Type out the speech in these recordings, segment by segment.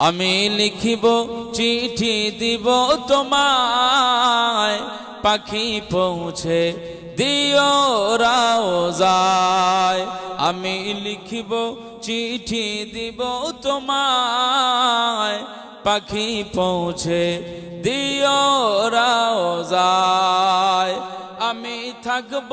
আমি লিখিব, চিঠি দিব তোমায়। পাখি পৌঁছে দিও রাও যায় আমি লিখিব, চিঠি দিব তোমায়। পাখি পৌঁছে দিও রাও যায় আমি থাকব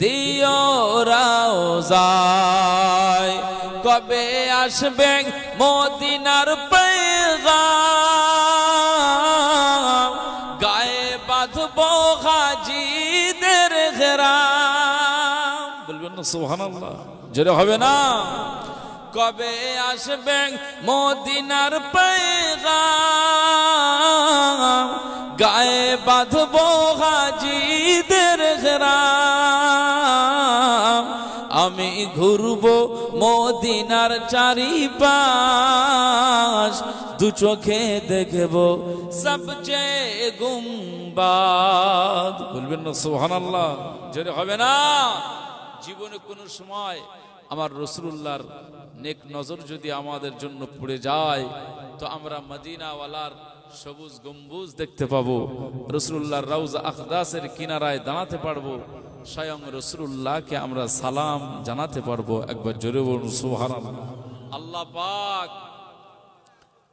দিও, রাও যায়। কবে আসবে মদিনার পেগাম? গায়ে বাঁধবো হাজিদের ঘেরাম। বলবেন না সোহান আল্লাহ জোরে হবে না? কবে আসবে মদিনার পেগাম? গায়ে বাঁধবো হাজিদের ঘেরাম। ঘুরব মদিনার চারিপাশ। দু চোখে দেখব সবচেয়ে গুম্বাদ। বলবেন না সোহান আল্লাহ জোরে হবে না। জীবনে কোনো সময় আমার রসুল্লাহর নেক নজর যদি আমাদের জন্য পড়ে যায়, তো আমরা মদিনাওয়ালার সবুজ গম্বুজ দেখতে পাবো। রসুল্লাহর রাউজ আখদাসের কিনারায় দাঁড়াতে পারব। স্বয়ং রসুল্লাহকে আমরা সালাম জানাতে পারব। একবার জোরে আল্লাহ পাক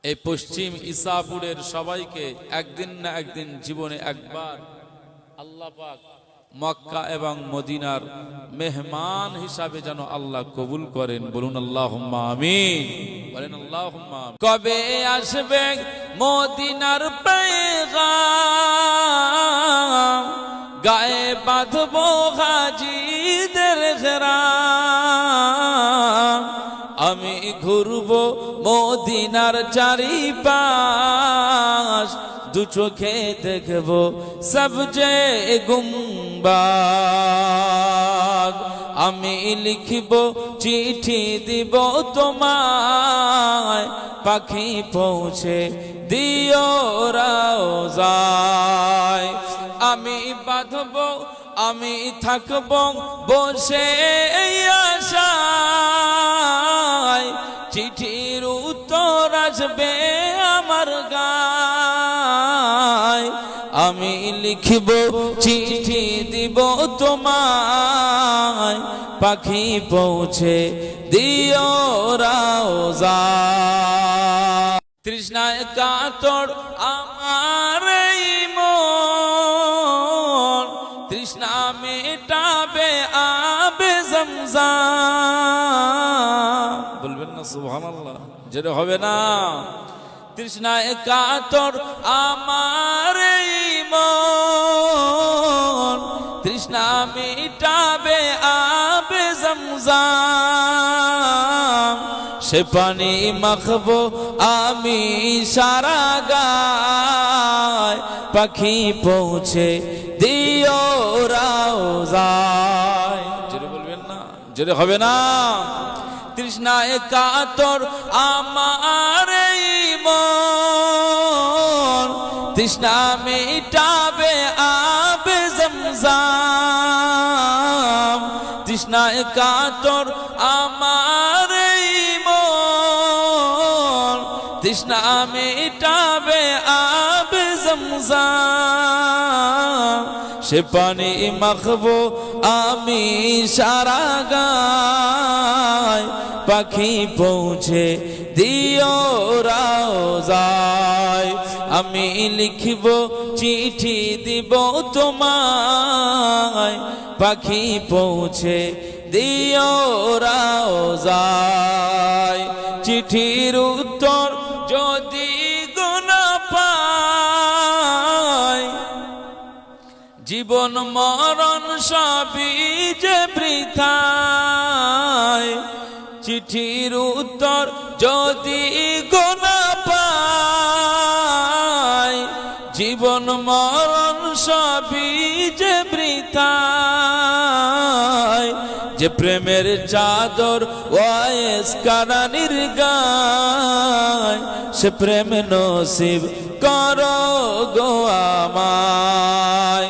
এই পশ্চিম ইসাপুরের সবাইকে একদিন না একদিন জীবনে একবার আল্লাহ পাক মক্কা এবং মদিনার মেহমান হিসাবে যেন আল্লাহ কবুল করেন। বলুন আল্লাহ আমিন। বলেন আল্লাহ কবে আসবে মদিনার পেগাম? গায়ে বাঁধবো হাজিদের ঘেরাম আমি ঘুরব মদিনার চারিপাশ, দু চোখে দেখব সবজে গুম্বাদ। আমি লিখব, চিঠি দিব তোমায়, পাখি পৌঁছে দিও যায় আমি বাঁধব, আমি থাকব বসে আশায়। চিঠির উত্তর আসবে আমার গায়। আমি লিখব, চিঠি দিব তোমায়। পাখি পৌঁছে দিও রাও যায় তৃষ্ণায় কাতর আমার তৃষ্ণা মেটাবে আবে জমজাম বলবেন না, সুবহানাল্লাহ। যেটা হবে না। তৃষ্ণায় কাতর আমার মন তৃষ্ণা মেটাবে আবে জমজাম সে পানি মাখবো আমি সারা গায়। পাখি পৌঁছে দিও রাও যায়। জোরে বলবেন না? জোরে হবে না? তৃষ্ণায় কাতর আমার মন। তৃষ্ণা মেটাবে আবে জমজাম। তৃষ্ণায় কাতর আমার মন। তৃষ্ণা মেটাবে আবে জমজাম। সে পানি মাখবো আমি সারা গায়। পাখি পৌঁছে দিও রাও যায় আমি লিখব, চিঠি দিব তোমায়। পাখি পৌঁছে দিও রাও যায় চিঠির উত্তর জীবন মরণ সবই যে বৃথায়। চিঠির উত্তর যদি গোনা পায় জীবন মরণ সবই যে বৃথায়। যে প্রেমের চাদর ওয়েস কারানির গায় সে প্রেম নসিব কর গো আমায়।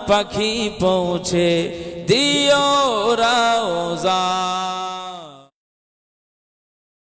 পাখি পৌঁছে দিও রাও